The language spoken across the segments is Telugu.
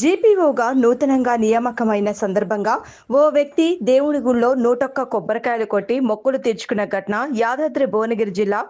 జీపీఓగా నూతనంగా నియామకమైన సందర్భంగా ఓ వ్యక్తి దేవుడి గుళ్ళో నూటొక్క కొబ్బరికాయలు కొట్టి మొక్కులు తీర్చుకున్న ఘటన యాదాద్రి భువనగిరి జిల్లా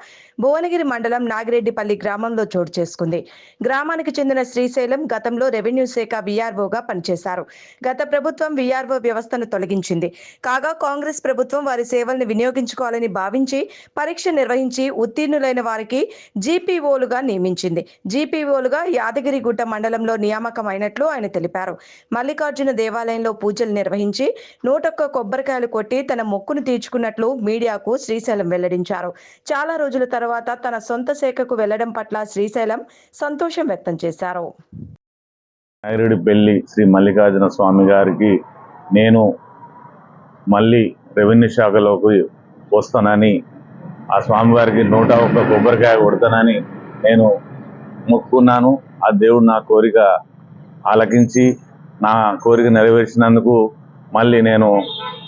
భువనగిరి మండలం నాగిరెడ్డిపల్లి గ్రామంలో చోటు చేసుకుంది. గ్రామానికి చెందిన శ్రీశైలం గతంలో రెవెన్యూ శాఖ విఆర్ఓగా పనిచేశారు. గత ప్రభుత్వం విఆర్ఓ వ్యవస్థను తొలగించింది. కాగా కాంగ్రెస్ ప్రభుత్వం వారి సేవల్ని వినియోగించుకోవాలని భావించి పరీక్ష నిర్వహించి ఉత్తీర్ణులైన వారికి జీపీఓలుగా నియమించింది. జీపీఓలుగా యాదగిరిగుట్ట మండలంలో నియామకమైనట్లు ఆయన తెలిపారు. మల్లికార్జున దేవాలయంలో పూజలు నిర్వహించి నూటొక్క కొబ్బరికాయలు కొట్టి తన మొక్కును తీర్చుకున్నట్లు మీడియాకు శ్రీశైలం వెల్లడించారు. చాలా రోజుల తర్వాత తన సొంత శాఖకు వెళ్ళడం పట్ల శ్రీశైలం సంతోషం వ్యక్తం చేశారు. నాగిరెడ్డి పెళ్ళి శ్రీ మల్లికార్జున స్వామి గారికి నేను మళ్ళీ రెవెన్యూ శాఖలోకి వస్తానని ఆ స్వామివారికి నూట ఒక్క కొబ్బరికాయ కొడతానని నేను మొక్కున్నాను. ఆ దేవుడు నా కోరిక ఆలకించి నా కోరిక నెరవేర్చినందుకు మళ్ళీ నేను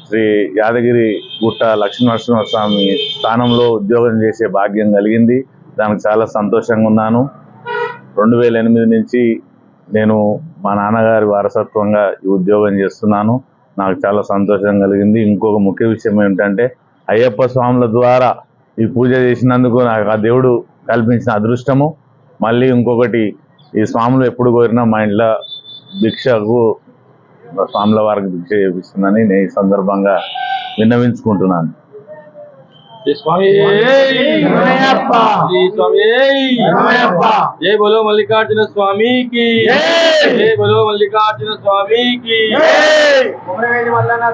శ్రీ యాదగిరి గుట్ట లక్ష్మీనరసింహస్వామి స్థానంలో ఉద్యోగం చేసే భాగ్యం కలిగింది. దానికి చాలా సంతోషంగా ఉన్నాను. రెండు వేల ఎనిమిది నుంచి నేను మా నాన్నగారి వారసత్వంగా ఈ ఉద్యోగం చేస్తున్నాను. నాకు చాలా సంతోషం కలిగింది. ఇంకొక ముఖ్య విషయం ఏమిటంటే అయ్యప్ప స్వాముల ద్వారా ఈ పూజ చేసినందుకు నాకు ఆ దేవుడు కల్పించిన అదృష్టము. మళ్ళీ ఇంకొకటి ఈ స్వాములు ఎప్పుడు కోరినా మా ఇంట్లో భిక్షకు స్వాముల వారికి భిక్ష చేపిస్తుందని నేను ఈ సందర్భంగా విన్నవించుకుంటున్నాను. జై బలో మల్లికార్జున స్వామికి. జై. జై బలో మల్లికార్జున స్వామికి.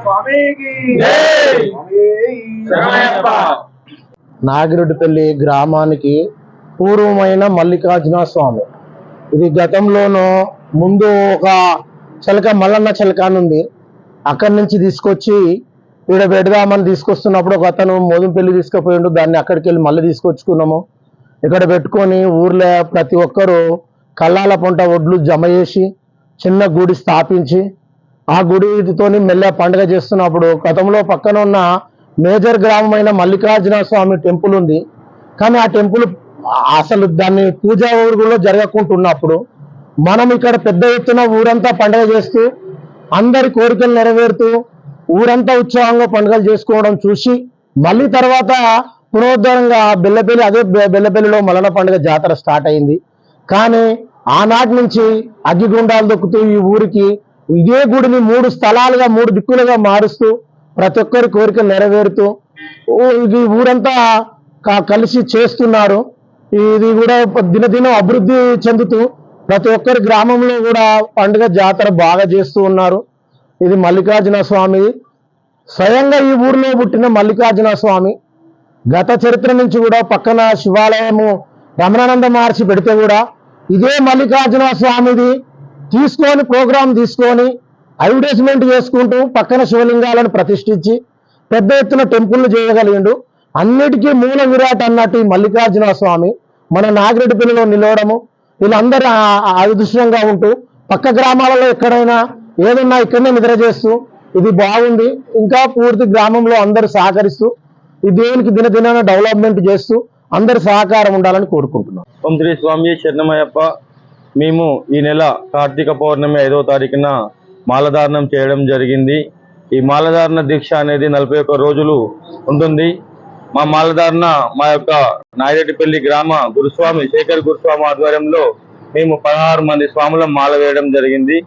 స్వామికి. నాగిరెడ్డిపల్లి గ్రామానికి పూర్వమైన మల్లికార్జున స్వామి. ఇది గతంలోనూ ముందు ఒక చిలక మల్లన్న చిలక ఉంది. అక్కడి నుంచి తీసుకొచ్చి ఈడ పెడదామని తీసుకొస్తున్నప్పుడు ఒక అతను మోదుంపల్లి తీసుకుపోయిండు. దాన్ని అక్కడికి వెళ్ళి మళ్ళీ తీసుకొచ్చుకున్నాము. ఇక్కడ పెట్టుకొని ఊర్లో ప్రతి ఒక్కరూ కళ్ళాల పంట ఒడ్లు జమ చేసి చిన్న గుడి స్థాపించి ఆ గుడితోని మెల్ల పండుగ చేస్తున్నప్పుడు గతంలో పక్కన ఉన్న మేజర్ గ్రామమైన మల్లికార్జున స్వామి టెంపుల్ ఉంది. కానీ ఆ టెంపుల్ అసలు దాన్ని పూజా ఊరులో జరగకుంటున్నప్పుడు మనం ఇక్కడ పెద్ద ఎత్తున ఊరంతా పండుగ చేస్తూ అందరి కోరికలు నెరవేరుతూ ఊరంతా ఉత్సాహంగా పండుగలు చేసుకోవడం చూసి మళ్ళీ తర్వాత పునరుద్ధరణగా బెల్లపల్లి అదే బిల్లపల్లిలో బెల్లపల్లిలో మలన పండుగ జాతర స్టార్ట్ అయింది. కానీ ఆనాటి నుంచి అగ్గిగుండాలు దొక్కుతూ ఈ ఊరికి ఇదే గుడిని మూడు స్థలాలుగా మూడు దిక్కులుగా మారుస్తూ ప్రతి ఒక్కరి కోరికలు నెరవేరుతూ ఇది ఊరంతా కలిసి చేస్తున్నారు. ఇది కూడా దినదినం అభివృద్ధి చెందుతూ ప్రతి ఒక్కరి గ్రామంలో కూడా పండుగ జాతర బాగా చేస్తూ ఉన్నారు. ఇది మల్లికార్జున స్వామి. స్వయంగా ఈ ఊరిలో పుట్టిన మల్లికార్జున స్వామి. గత చరిత్ర నుంచి కూడా పక్కన శివాలయము రమణానంద మహర్షి పెడితే కూడా ఇదే మల్లికార్జున స్వామిది. తీసుకొని ప్రోగ్రాం తీసుకొని అడ్వర్టైజ్మెంట్ చేసుకుంటూ పక్కన శివలింగాలను ప్రతిష్ఠించి పెద్ద ఎత్తున టెంపుల్ను చేయగలిగిండు. అన్నిటికీ మూల విరాట్ అన్నట్టు ఈ మల్లికార్జున స్వామి మన నాగిరెడ్డిపల్లిలో నిలవడము. వీళ్ళందరూ అదృష్టంగా ఉంటూ పక్క గ్రామాలలో ఎక్కడైనా ఏదన్నా ఇక్కడనే నిద్ర చేస్తూ ఇది బాగుంది. ఇంకా పూర్తి గ్రామంలో అందరూ సహకరిస్తూ ఈ దేవునికి దినదిన డెవలప్మెంట్ చేస్తూ అందరి సహకారం ఉండాలని కోరుకుంటున్నాం. ఓం శ్రీ స్వామి శరణమయ్యప్ప. మేము ఈ నెల కార్తీక పౌర్ణమి ఐదో తారీఖున మాలధారణం చేయడం జరిగింది. ఈ మాలధారణ దీక్ష అనేది నలభై ఒక్క రోజులు ఉంటుంది. మా మాలధారణ మా యొక్క నాయరెడ్డిపల్లి గ్రామ గురుస్వామి శేఖర్ గురుస్వామి ఆధ్వర్యంలో మేము పదహారు మంది స్వాముల మాల వేయడం జరిగింది.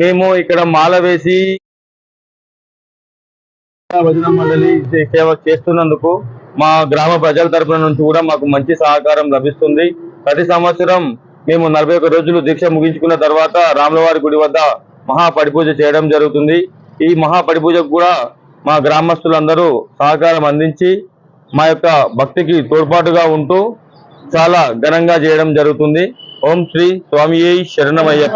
మేము ఇక్కడ మాల వేసి భజన మండలి సేవ చేస్తున్నందుకు మా గ్రామ ప్రజల తరపున నుంచి కూడా మాకు మంచి సహకారం లభిస్తుంది. ప్రతి సంవత్సరం మేము నలభై ఒక్క రోజులు దీక్ష ముగించుకున్న తర్వాత రాములవారి గుడి వద్ద మహా పడిపూజ చేయడం జరుగుతుంది. ఈ మహా పడిపూజకు కూడా మా గ్రామస్తులందరూ సహకారం అందించి మా యొక్క భక్తికి తోడ్పాటుగా ఉంటూ చాలా ఘనంగా చేయడం జరుగుతుంది. ఓం శ్రీ స్వామి శరణమయ్యప్ప.